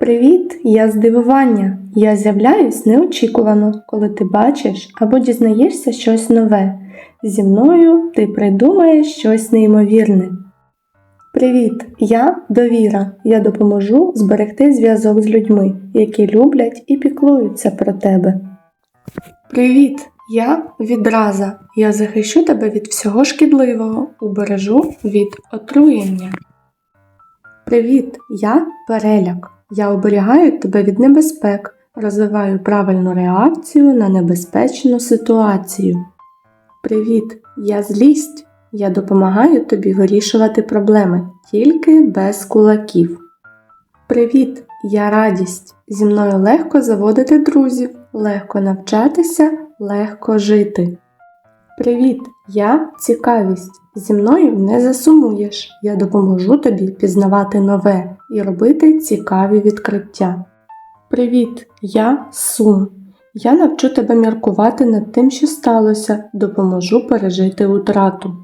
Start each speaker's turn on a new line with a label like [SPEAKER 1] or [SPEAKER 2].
[SPEAKER 1] Привіт, я здивування. Я з'являюсь неочікувано, коли ти бачиш або дізнаєшся щось нове. Зі мною ти придумаєш щось неймовірне. Привіт, я довіра. Я допоможу зберегти зв'язок з людьми, які люблять і піклуються про тебе. Привіт, я відраза. Я захищу тебе від всього шкідливого, убережу від отруєння. Привіт, я переляк. Я оберігаю тебе від небезпек, розвиваю правильну реакцію на небезпечну ситуацію. Привіт, я злість. Я допомагаю тобі вирішувати проблеми, тільки без кулаків. Привіт, я радість. Зі мною легко заводити друзів, легко навчатися, легко жити. Привіт, я цікавість. Зі мною не засумуєш. Я допоможу тобі пізнавати нове і робити цікаві відкриття. Привіт, я сум. Я навчу тебе міркувати над тим, що сталося, допоможу пережити утрату.